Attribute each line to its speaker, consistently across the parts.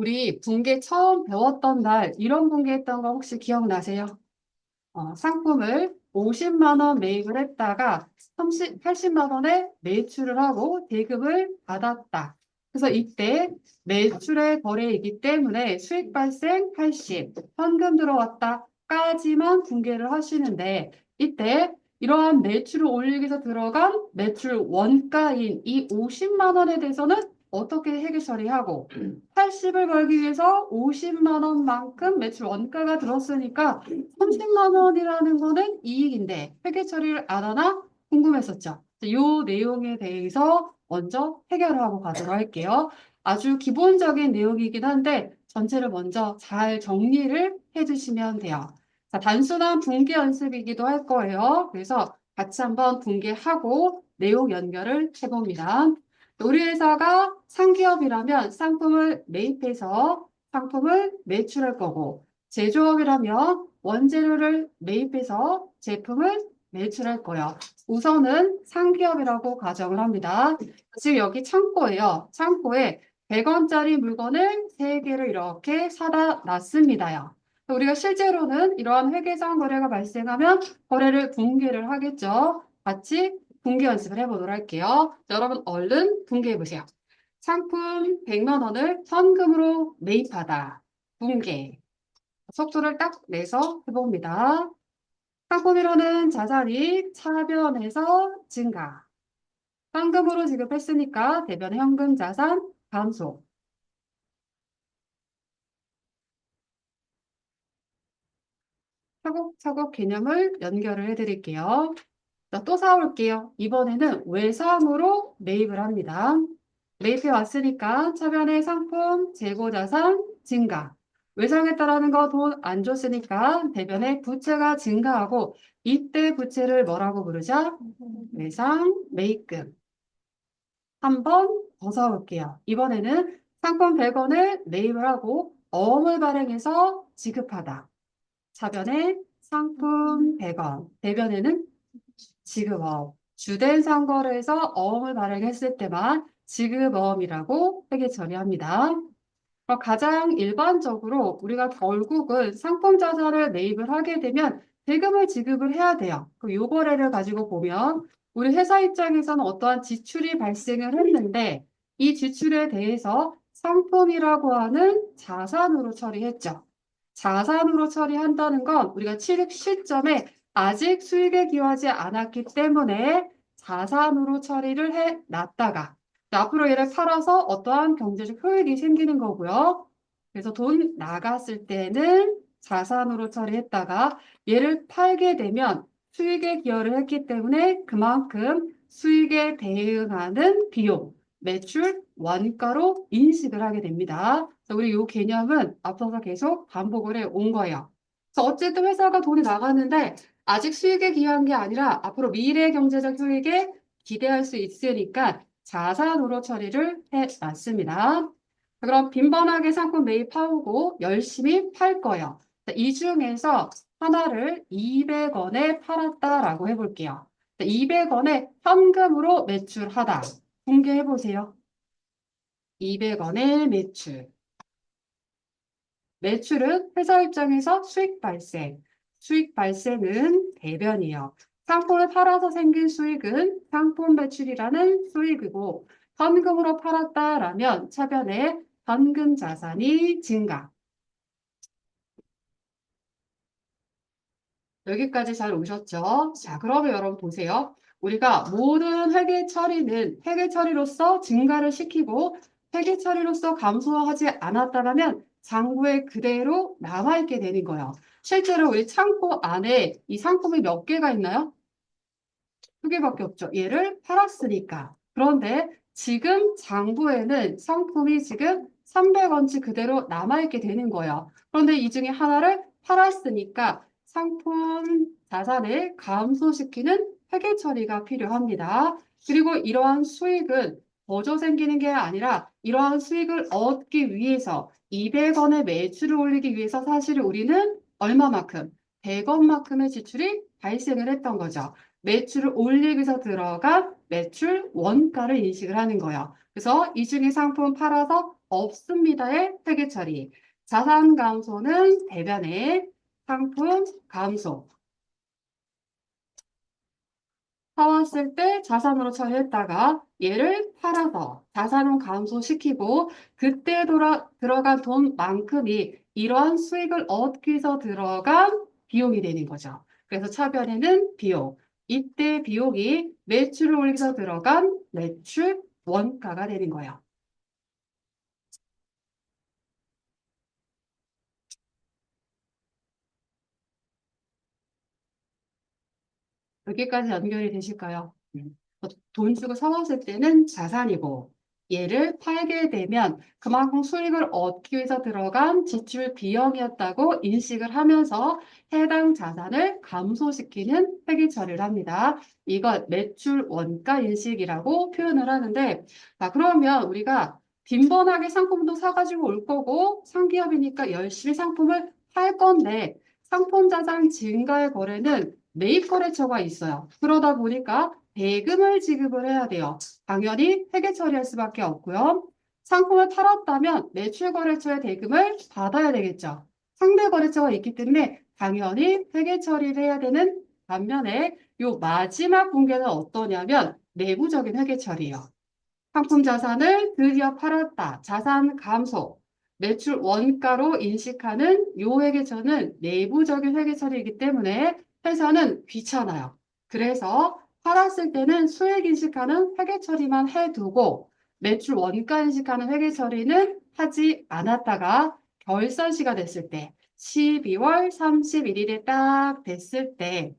Speaker 1: 우리 분계 처음 배웠던 날 이런 분계 했던 거 혹시 기억나세요? 어, 상품을 50만 원 매입을 했다가 30, 80만 원에 매출을 하고 대금을 받았다. 그래서 이때 매출의 거래이기 때문에 수익 발생 80, 현금 들어왔다까지만 분계를 하시는데 이때 이러한 매출을 올리기 위해서 들어간 매출 원가인 이 50만 원에 대해서는 어떻게 회계 처리하고 80을 벌기 위해서 50만 원만큼 매출 원가가 들었으니까 30만 원이라는 거는 이익인데 회계 처리를 안 하나 궁금했었죠. 이 내용에 대해서 먼저 해결을 하고 가도록 할게요. 아주 기본적인 내용이긴 한데 전체를 먼저 잘 정리를 해주시면 돼요. 자, 단순한 분계 연습이기도 할 거예요. 그래서 같이 한번 분계하고 내용 연결을 해봅니다. 우리 회사가 상기업이라면 상품을 매입해서 상품을 매출할 거고 제조업이라면 원재료를 매입해서 제품을 매출할 거예요. 우선은 상기업이라고 가정을 합니다. 지금 여기 창고예요. 창고에 100원짜리 물건을 3개를 이렇게 사다 놨습니다요. 우리가 실제로는 이러한 회계상 거래가 발생하면 거래를 분개를 하겠죠. 같이 분개 연습을 해보도록 할게요. 자, 여러분 얼른 분개해 보세요. 상품 100만 원을 현금으로 매입하다. 분개. 속도를 딱 내서 해봅니다. 상품이라는 자산이 차변에서 증가. 현금으로 지급했으니까 대변 현금 자산 감소. 차곡차곡 개념을 연결을 해드릴게요. 자, 또 사올게요. 이번에는 외상으로 매입을 합니다. 매입해 왔으니까 차변의 상품, 재고 자산 증가. 외상했다라는 거 돈 안 줬으니까 대변의 부채가 증가하고 이때 부채를 뭐라고 부르죠? 외상 매입금. 한 번 더 사올게요. 이번에는 상품 100원을 매입을 하고 어음을 발행해서 지급하다. 차변에 상품 100원, 대변에는 지급어음. 주된 상거래에서 어음을 발행했을 때만 지급어음이라고 회계 처리합니다. 가장 일반적으로 우리가 결국은 상품 자산을 매입을 하게 되면 대금을 지급을 해야 돼요. 그 요거래를 가지고 보면 우리 회사 입장에서는 어떠한 지출이 발생을 했는데 이 지출에 대해서 상품이라고 하는 자산으로 처리했죠. 자산으로 처리한다는 건 우리가 취득 시점에 아직 수익에 기여하지 않았기 때문에 자산으로 처리를 해 놨다가 앞으로 얘를 팔아서 어떠한 경제적 효익이 생기는 거고요. 그래서 돈 나갔을 때는 자산으로 처리했다가 얘를 팔게 되면 수익에 기여를 했기 때문에 그만큼 수익에 대응하는 비용, 매출, 원가로 인식을 하게 됩니다. 우리 이 개념은 앞서서 계속 반복을 해 온 거예요. 그래서 어쨌든 회사가 돈이 나갔는데 아직 수익에 기여한 게 아니라 앞으로 미래 경제적 효익에 기대할 수 있으니까 자산으로 처리를 해놨습니다. 그럼 빈번하게 상품 매입하고 열심히 팔 거예요. 이 중에서 하나를 200원에 팔았다라고 해볼게요. 200원에 현금으로 매출하다. 공개해 보세요. 200원의 매출. 매출은 회사 입장에서 수익 발생. 수익 발생은 대변이요. 상품을 팔아서 생긴 수익은 상품 매출이라는 수익이고 현금으로 팔았다라면 차변에 현금 자산이 증가. 여기까지 잘 오셨죠? 자, 그러면 여러분 보세요. 우리가 모든 회계 처리는 회계 처리로서 증가를 시키고 회계 처리로서 감소하지 않았다면 장부에 그대로 남아있게 되는 거예요. 실제로 우리 창고 안에 이 상품이 몇 개가 있나요? 두 개밖에 없죠. 얘를 팔았으니까. 그런데 지금 장부에는 상품이 지금 300원치 그대로 남아있게 되는 거예요. 그런데 이 중에 하나를 팔았으니까 상품 자산을 감소시키는 회계 처리가 필요합니다. 그리고 이러한 수익은 거저 생기는 게 아니라 이러한 수익을 얻기 위해서 200원의 매출을 올리기 위해서 사실 우리는 얼마만큼? 100원만큼의 지출이 발생을 했던 거죠. 매출을 올리기 위해서 들어간 매출 원가를 인식을 하는 거예요. 그래서 이 중에 상품 팔아서 없습니다의 회계 처리. 자산 감소는 대변의 상품 감소. 사왔을 때 자산으로 처리했다가 얘를 팔아서 자산을 감소시키고 그때 돌아, 들어간 돈만큼이 이러한 수익을 얻기 위해서 들어간 비용이 되는 거죠. 그래서 차변에는 비용. 이때 비용이 매출을 올리기 위해서 들어간 매출 원가가 되는 거예요. 여기까지 연결이 되실까요? 돈 주고 사왔을 때는 자산이고 얘를 팔게 되면 그만큼 수익을 얻기 위해서 들어간 지출 비용이었다고 인식을 하면서 해당 자산을 감소시키는 회계 처리를 합니다. 이걸 매출 원가 인식이라고 표현을 하는데 자, 그러면 우리가 빈번하게 상품도 사가지고 올 거고 상기업이니까 열심히 상품을 팔 건데 상품 자산 증가의 거래는 매입 거래처가 있어요. 그러다 보니까 대금을 지급을 해야 돼요. 당연히 회계 처리할 수밖에 없고요. 상품을 팔았다면 매출 거래처의 대금을 받아야 되겠죠. 상대 거래처가 있기 때문에 당연히 회계 처리를 해야 되는 반면에 요 마지막 분계는 어떠냐면 내부적인 회계 처리예요. 상품 자산을 드디어 팔았다. 자산 감소. 매출 원가로 인식하는 요 회계처는 내부적인 회계 처리이기 때문에 회사는 귀찮아요. 그래서 팔았을 때는 수익 인식하는 회계 처리만 해두고 매출 원가 인식하는 회계 처리는 하지 않았다가 결산 시가 됐을 때 12월 31일에 딱 됐을 때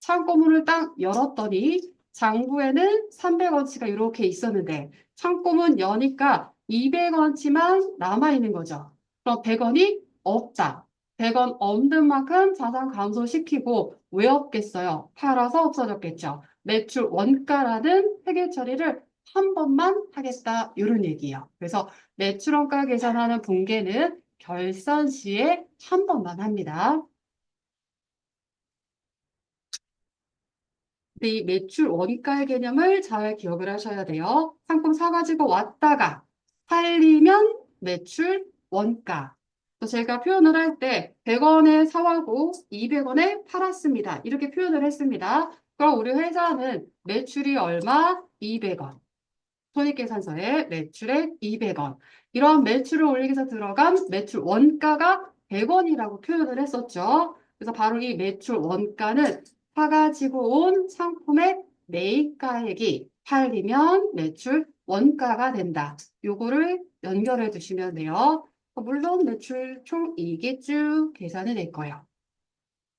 Speaker 1: 창고문을 딱 열었더니 장부에는 300원치가 이렇게 있었는데 창고문 여니까 200원치만 남아있는 거죠. 그럼 100원이 없다. 100원 없는 만큼 자산 감소시키고 왜 없겠어요? 팔아서 없어졌겠죠. 매출 원가라는 회계 처리를 한 번만 하겠다 이런 얘기예요. 그래서 매출 원가 계산하는 분계는 결산 시에 한 번만 합니다. 이 매출 원가의 개념을 잘 기억을 하셔야 돼요. 상품 사가지고 왔다가 팔리면 매출 원가. 제가 표현을 할 때 100원에 사와고 200원에 팔았습니다. 이렇게 표현을 했습니다. 그럼 우리 회사는 매출이 얼마? 200원. 손익계산서에 매출액 200원. 이런 매출을 올리기 위해서 들어간 매출 원가가 100원이라고 표현을 했었죠. 그래서 바로 이 매출 원가는 사가지고 온 상품의 매입가액이 팔리면 매출 원가가 된다. 요거를 연결해 두시면 돼요. 물론 매출 총이익이 쭉 계산이 될 거예요.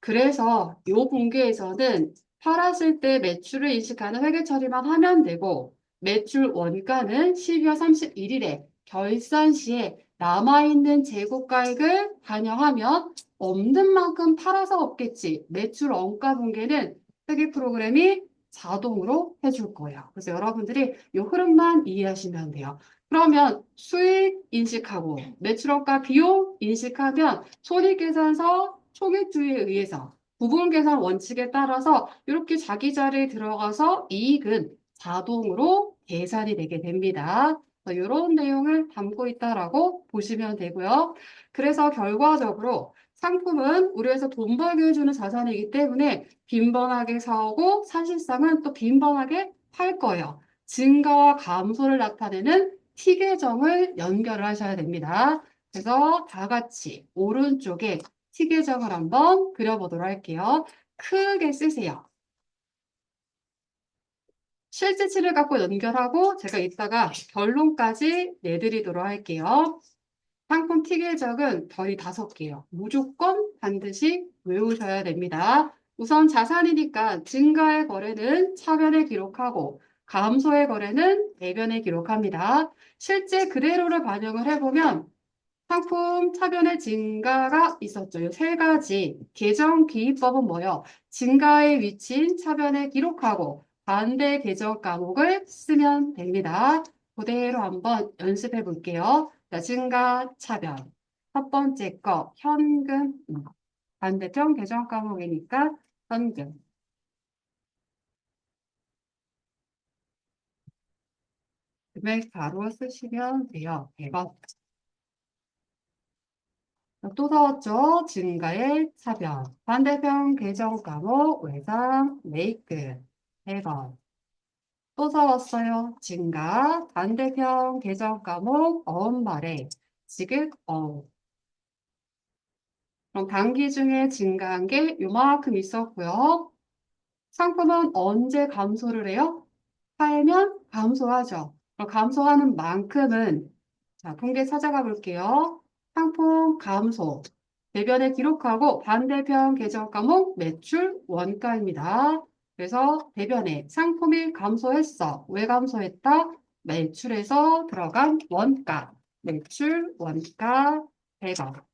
Speaker 1: 그래서 요 분기에서는 팔았을 때 매출을 인식하는 회계 처리만 하면 되고 매출 원가는 12월 31일에 결산 시에 남아있는 재고가액을 반영하면 없는 만큼 팔아서 없겠지. 매출 원가 분계는 회계 프로그램이 자동으로 해줄 거예요. 그래서 여러분들이 이 흐름만 이해하시면 돼요. 그러면 수익 인식하고 매출원가 비용 인식하면 손익계산서 총액주의에 의해서 부분계산 원칙에 따라서 이렇게 자기 자리에 들어가서 이익은 자동으로 계산이 되게 됩니다. 이런 내용을 담고 있다라고 보시면 되고요. 그래서 결과적으로 상품은 우리 회사 돈 벌게 해주는 자산이기 때문에 빈번하게 사오고 사실상은 또 빈번하게 팔 거예요. 증가와 감소를 나타내는 T 계정을 연결을 하셔야 됩니다. 그래서 다 같이 오른쪽에 T 계정을 한번 그려보도록 할게요. 크게 쓰세요. 실제치를 갖고 연결하고 제가 이따가 결론까지 내드리도록 할게요. 상품 계정은 별이 다섯 개요. 무조건 반드시 외우셔야 됩니다. 우선 자산이니까 증가의 거래는 차변에 기록하고 감소의 거래는 대변에 기록합니다. 실제 그대로를 반영을 해보면 상품 차변의 증가가 있었죠. 이세 가지 계정 기입법은 뭐요? 증가의 위치인 차변에 기록하고 반대 계정 과목을 쓰면 됩니다. 그대로 한번 연습해 볼게요. 자, 증가 차변. 첫 번째 거 현금. 반대편 계정 과목이니까 현금. 금액 바로 쓰시면 돼요. 100원. 또 나왔죠? 증가의 차별. 반대편 계정 과목 외상 메이크 100원. 또 사왔어요. 증가, 반대편 계정 과목 어음 발해, 지극 어음. 그럼 단기 중에 증가한 게 요만큼 있었고요. 상품은 언제 감소를 해요? 팔면 감소하죠. 그럼 감소하는 만큼은 자, 통계 찾아가 볼게요. 상품 감소. 대변에 기록하고 반대편 계정 과목 매출 원가입니다. 그래서 대변에 상품이 감소했어. 왜 감소했다? 매출에서 들어간 원가. 매출 원가 100원.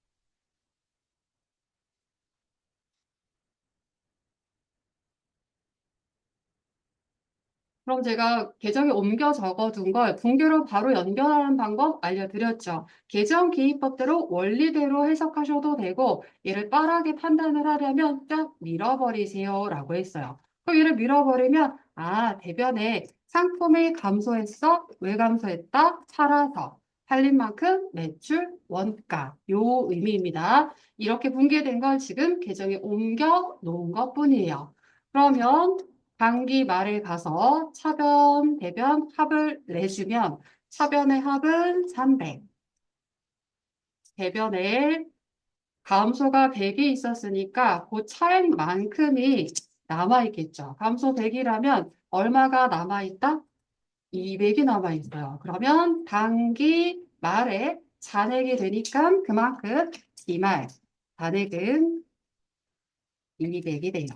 Speaker 1: 그럼 제가 계정에 옮겨 적어둔 걸 분계로 바로 연결하는 방법 알려드렸죠. 계정 기입법대로 원리대로 해석하셔도 되고 얘를 빠르게 판단을 하려면 쫙 밀어버리세요 라고 했어요. 얘를 밀어버리면 아 대변에 상품이 감소했어? 왜 감소했다? 팔아서. 팔린 만큼 매출, 원가 요 의미입니다. 이렇게 분계된 걸 지금 계정에 옮겨 놓은 것 뿐이에요. 그러면 단기 말에 가서 차변, 대변 합을 내주면 차변의 합은 300. 대변에 감소가 100이 있었으니까 그 차액만큼이 남아있겠죠. 감소 100이라면 얼마가 남아있다? 200이 남아있어요. 그러면 단기 말에 잔액이 되니까 그만큼 기말 잔액은 200이 돼요.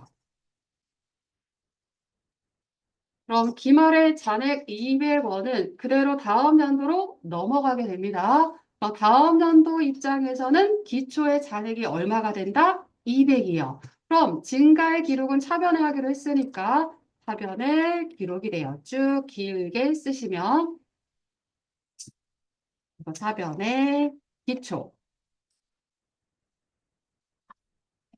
Speaker 1: 그럼 기말의 잔액 200원은 그대로 다음 연도로 넘어가게 됩니다. 어, 다음 연도 입장에서는 기초의 잔액이 얼마가 된다? 200이요. 그럼 증가의 기록은 차변에 하기로 했으니까 차변에 기록이 돼요. 쭉 길게 쓰시면 차변의 기초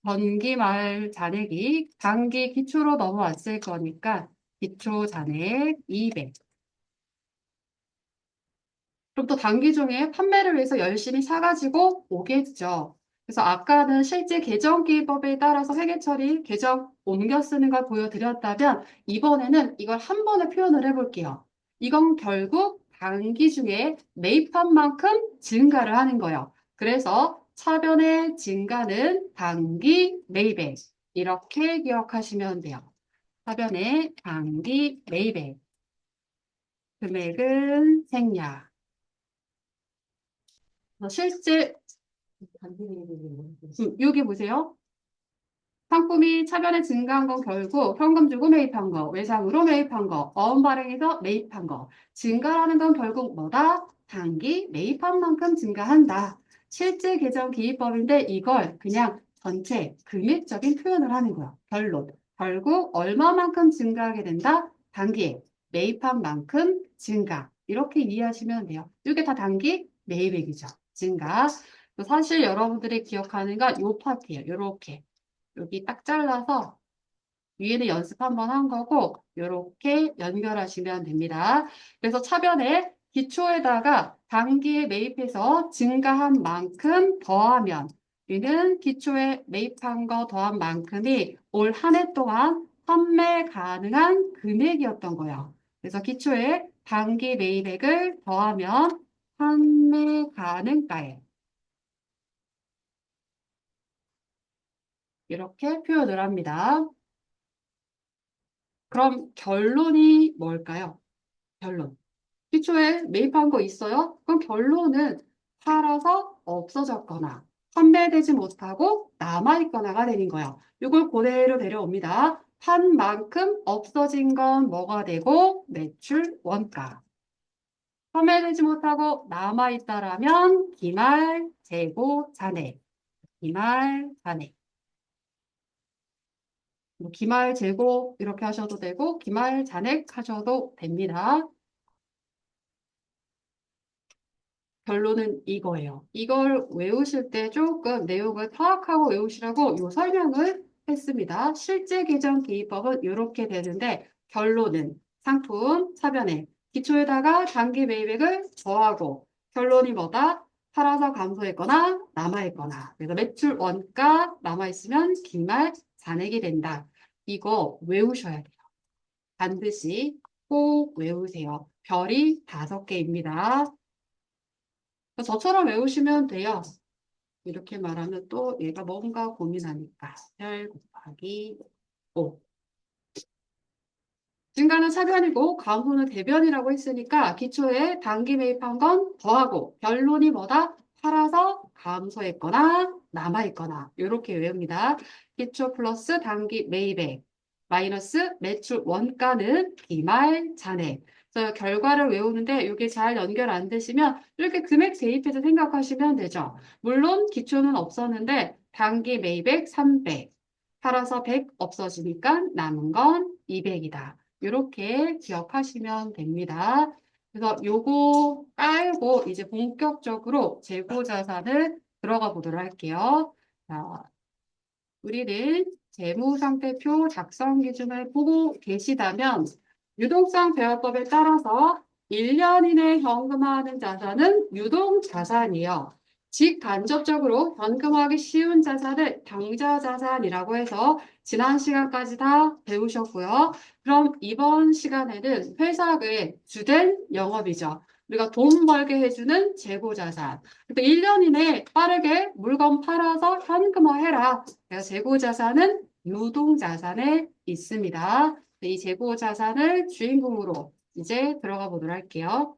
Speaker 1: 번기말 잔액이 단기 기초로 넘어왔을 거니까 기초 잔액 200. 그럼 또 단기 중에 판매를 위해서 열심히 사가지고 오겠죠. 그래서 아까는 실제 계정 기법에 따라서 회계 처리, 계정 옮겨 쓰는 걸 보여드렸다면 이번에는 이걸 한 번에 표현을 해볼게요. 이건 결국 단기 중에 매입한 만큼 증가를 하는 거예요. 그래서 차변의 증가는 단기 매입액 이렇게 기억하시면 돼요. 화변의 단기 매입액 금액은 생략 실제 음, 여기 보세요. 상품이 차변에 증가한 건 결국 현금 주고 매입한 거, 외상으로 매입한 거, 어음 발행해서 매입한 거. 증가라는 건 결국 뭐다? 단기 매입한 만큼 증가한다. 실제 계정 기입법인데 이걸 그냥 전체 금액적인 표현을 하는 거야. 결론. 결국 얼마만큼 증가하게 된다? 단기에 매입한 만큼 증가. 이렇게 이해하시면 돼요. 이게 다 단기 매입액이죠. 증가. 사실 여러분들이 기억하는 건이 파트예요. 이렇게. 여기 딱 잘라서 위에는 연습 한번 한 거고 이렇게 연결하시면 됩니다. 그래서 차변에 기초에다가 단기에 매입해서 증가한 만큼 더하면 우리는 기초에 매입한 거 더한 만큼이 올 한 해 동안 판매 가능한 금액이었던 거예요. 그래서 기초에 단기 매입액을 더하면 판매 가능가액 이렇게 표현을 합니다. 그럼 결론이 뭘까요? 결론. 기초에 매입한 거 있어요? 그럼 결론은 팔아서 없어졌거나 판매되지 못하고 남아있거나가 되는 거예요. 이걸 그대로 내려옵니다. 판 만큼 없어진 건 뭐가 되고 매출 원가. 판매되지 못하고 남아있다라면 기말, 재고, 잔액. 기말, 잔액. 뭐 기말, 재고 이렇게 하셔도 되고 기말, 잔액 하셔도 됩니다. 결론은 이거예요. 이걸 외우실 때 조금 내용을 파악하고 외우시라고 이 설명을 했습니다. 실제 계정 기입법은 이렇게 되는데 결론은 상품 차변에 기초에다가 단기 매입액을 더하고 결론이 뭐다? 팔아서 감소했거나 남아있거나. 그래서 매출 원가 남아있으면 긴말 잔액이 된다. 이거 외우셔야 돼요. 반드시 꼭 외우세요. 별이 다섯 개입니다. 저처럼 외우시면 돼요. 이렇게 말하면 또 얘가 뭔가 고민하니까 별 곱하기 5. 증가는 차변이고 감소는 대변이라고 했으니까 기초에 단기 매입한 건 더하고 결론이 뭐다? 팔아서 감소했거나 남아있거나 이렇게 외웁니다. 기초 플러스 단기 매입액 마이너스 매출 원가는 기말 잔액. 그래서 결과를 외우는데 이게 잘 연결 안 되시면 이렇게 금액 대입해서 생각하시면 되죠. 물론 기초는 없었는데 단기 매입액 300. 팔아서 100 없어지니까 남은 건 200이다. 이렇게 기억하시면 됩니다. 그래서 요거 깔고 이제 본격적으로 재고 자산을 들어가 보도록 할게요. 자, 우리는 재무상태표 작성 기준을 보고 계시다면 유동성 배열법에 따라서 1년 이내 현금화하는 자산은 유동 자산이에요. 직간접적으로 현금화하기 쉬운 자산을 당좌 자산이라고 해서 지난 시간까지 다 배우셨고요. 그럼 이번 시간에는 회사의 주된 영업이죠. 우리가 돈 벌게 해주는 재고자산. 그러니까 1년 이내에 빠르게 물건 팔아서 현금화해라. 그래서 재고자산은 유동자산에 있습니다. 이 재고자산을 주인공으로 이제 들어가 보도록 할게요.